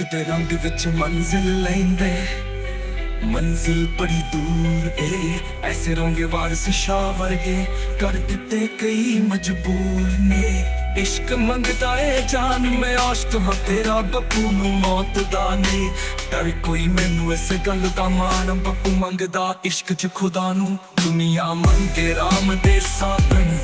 ਇਸ਼ਕ ਰੰਗ ਵਿੱਚ ਮੰਜ਼ਿਲ ਲੈਂਦੇ। ਮੰਜ਼ਿਲ ਬੜੀ ਦੂਰ ਏ, ਐਸੇ ਰੰਗੇ ਵਾਰਸ ਸ਼ਾਹ ਵਰਗੇ ਕਰ ਦਿੱਤੇ ਕਈ ਮਜਬੂਰ ਨੇ। ਇਸ਼ਕ ਮੰਗਦਾ ਏ ਜਾਨ, ਮੈਂ ਆਸ਼ਕ ਹਾਂ ਤੇਰਾ ਬੱਪੂ ਨੂੰ ਮੌਤ ਦਾ ਨਹੀਂ ਡਰ ਕੋਈ ਮੈਨੂੰ ਇਸ ਗੱਲ ਦਾ ਮਾਣ, ਬੱਪੂ ਮੰਗਦਾ ਇਸ਼ਕ ਚ ਖੁਦਾ ਨੂੰ। ਦੁਨੀਆ ਮੰਗੇ ਰਾਮ ਦੇ ਸਾਧਨ,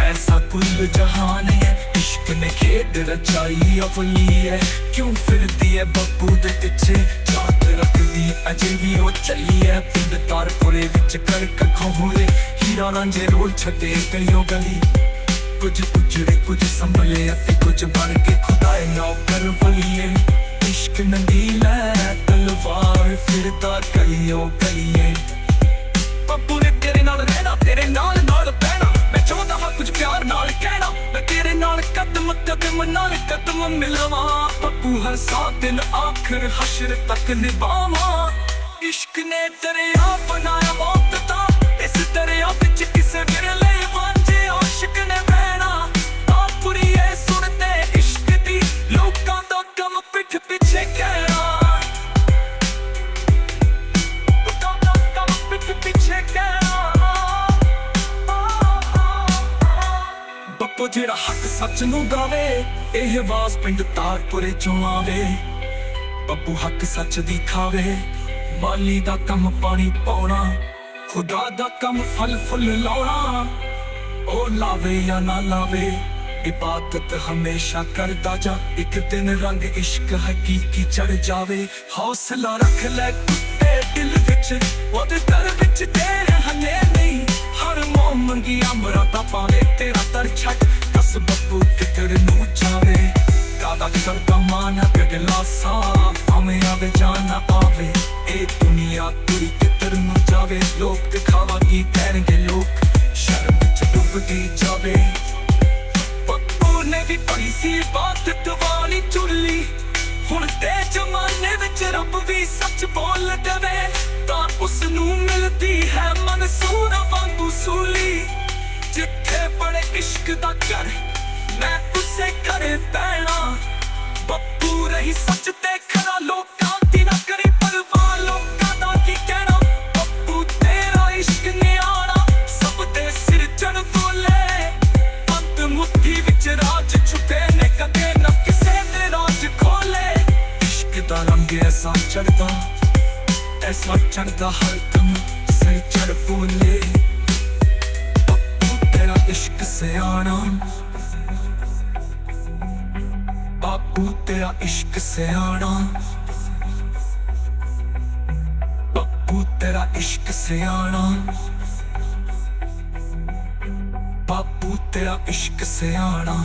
ਐਸਾ ਕੁੱਲ ਜਹਾਨ ਹੈ ਇਸ਼ਕ ਨੇ ਖੇਡ ਰਚਾਈ ਅਵਲੀ ਹੈ ਕਿਉਂ ਫਿਰਦੀ ਹੈ ਬੱਬੂ ਦੇ ਪਿੱਛੇ? ਜਾਤ ਰੱਖਦੀ ਅਜੇ ਵੀ ਉਹ ਚੱਲੀ ਹੈ ਪਿੰਡ ਤਾਰਪੁਰੇ ਵਿੱਚ ਕਰਕ ਖੋਹਰੇ ਹੀਰਾ ਰਾਂਝੇ ਰੋਲ ਛੱਡੇ ਕਈਓ ਗਲੀ। ਕੁਝ ਪੁੱਛੜੇ, ਕੁਝ ਸੰਭਲੇ ਅਤੇ ਕੁਝ ਬਣ ਕੇ ਕਦਮ ਕਦਮ ਨਾਲ ਕਦਮ ਮਿਲਵਾਂ। ਪੱਪੂ ਹਸਾ ਸਾਥ ਦਿਨ ਆਖਰ ਹਸ਼ਰ ਤੱਕ ਨਿਭਾਵਾਂ। ਇਸ਼ਕ ਨੇ ਦਰਿਆ ਬਣਾਇਆ ਮੌਤ ਦਾ, ਇਸ ਦਰਿਆ ਵਿੱਚ ਬੱਪੋ ਜਿਹੜਾ ਹੱਕ ਸੱਚ ਨੂੰ ਗਾਵੇ, ਇਹ ਆਵਾਜ਼ ਪਿੰਡ ਤਾਰਪੁਰੇ ਚੋਂ ਆਵੇ। ਬੱਬੂ ਹੱਕ ਸੱਚ ਦੀ ਖਾਵੇ, ਮਾਲੀ ਦਾ ਕੰਮ ਪਾਣੀ ਪਾਉਣਾ, ਖੁਦਾ ਦਾ ਕੰਮ ਫਲ ਫੁੱਲ ਲਾਉਣਾ। ਉਹ ਲਾਵੇ ਜਾਂ ਨਾ ਲਾਵੇ, ਇਬਾਦਤ ਹਮੇਸ਼ਾ ਕਰਦਾ ਜਾ ਇੱਕ ਦਿਨ ਰੰਗ ਇਸ਼ਕ ਹਕੀਕੀ ਚੜ ਜਾਵੇ। ਹੌਸਲਾ ਰੱਖ ਲੈ ਕੁੱਤੇ ਦਿਲ ਵਿੱਚ, ਉਹਦੇ ਦਰ ਵਿੱਚ ਤੇਰੇ ਹਨੇ ਨਹੀਂ ਹਰ ਪਾਵੇ ਤੇਰਾ ਦਰ ਛੱਡ, ਕਸ ਬੱਬੂ ਕਿਤਰ ਨੂੰ ਜਾਵੇ? ਕਾਦਾ ਕਰਦਾ ਮਾਨ ਗਗਲਾ ਸਾ ਆਵੇਂ ਆਵੇ ਜਾਨਾ ਆਵੇ, ਇਹ ਦੁਨੀਆ ਤੁਰੀ ਕਿਤਰ ਨੂੰ ਜਾਵੇ? ਲੋਕ ਦਿਖਾਵਾ ਕੀ ਕਹਿਣਗੇ ਲੋਕ? ਸ਼ਰਮ ਵਿੱਚ ਡੁੱਬਦੀ ਜਾਵੇ। ਬੱਬੂ ਨੇ ਵੀ ਪੜੀ ਸੀ, ਬਾਤ ਦਵਾਲੀ ਚੁੱਲੀ। ਹੁਣ ਤੇ ਜ਼ਮਾਨੇ ਵਿੱਚ ਰੱਬ ਵੀ ਸੱਚ ਬੋਲ ਦੇਵੇ, ਤਾਂ ਉਸ ਨੂੰ ਮਿਲਦੀ ਹੈ ਮਨ ਇਸ਼ਕ ਕਰ ਮੈਂ ਉਸੇ ਘਰੇ ਪੈਣਾ ਬੱਬੂ ਰਹੀ ਸੱਚ ਤੇ ਖਰਾ ਲੋਕਾਂ ਦੀ ਨਾ ਕਰੀ ਪਰਵਾਹ। ਲੋਕਾਂ ਦਾ ਕੀ ਕਹਿਣਾ? ਬੱਬੂ ਤੇਰਾ ਇਸ਼ਕ ਨਿਆਣਾ। ਸਭ ਦੇ ਸਿਰ ਚੜ ਬੋਲੇ। ਅੰਤ ਮੁੱਠੀ ਵਿੱਚ ਰਾਜ ਛੁਪੇ ਨੇ, ਕਦੇ ਨਾ ਕਿਸੇ ਦੇ ਰਾਜ ਖੋਲੇ। ਇਸ਼ਕ ਦਾ ਰੰਗ ਐਸਾ ਚੜਦਾ ਐਸਾ ਚੜਦਾ ਹਰ ਦਮ ਸਿਰ ਚੜ ਬੋਲੇ। ਇਸ਼ਕ ਸਿਆਣਾ। ਬਾਪੂ ਤੇਰਾ ਇਸ਼ਕ ਸਿਆਣਾ। ਬਾਪੂ ਤੇਰਾ ਇਸ਼ਕ ਸਿਆਣਾ। ਬਾਪੂ ਤੇਰਾ ਇਸ਼ਕ ਸਿਆਣਾ।